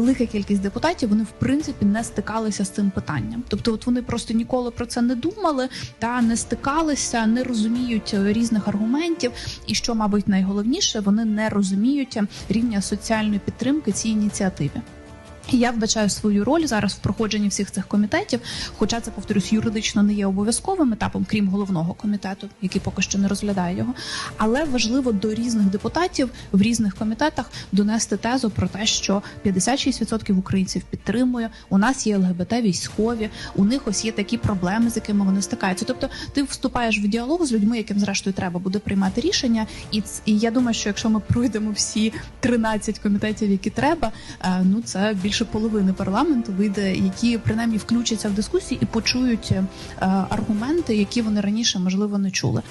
Велика кількість депутатів вони в принципі не стикалися з цим питанням. Тобто, от вони просто ніколи про це не думали, та не стикалися, не розуміють різних аргументів. І що, мабуть, найголовніше, вони не розуміють рівня соціальної підтримки цій ініціативі. Я вбачаю свою роль зараз в проходженні всіх цих комітетів, хоча це повторюсь, юридично не є обов'язковим етапом, крім головного комітету, який поки що не розглядає його. Але важливо до різних депутатів в різних комітетах донести тезу про те, що 56% українців підтримує. У нас є ЛГБТ військові, у них ось є такі проблеми, з якими вони стикаються. Тобто, ти вступаєш в діалог з людьми, яким зрештою треба буде приймати рішення. І, і я думаю, що якщо ми пройдемо всі 13 комітетів, які треба, е, ну це більше половини парламенту вийде, які принаймні включаться в дискусії і почують е, аргументи, які вони раніше можливо не чули.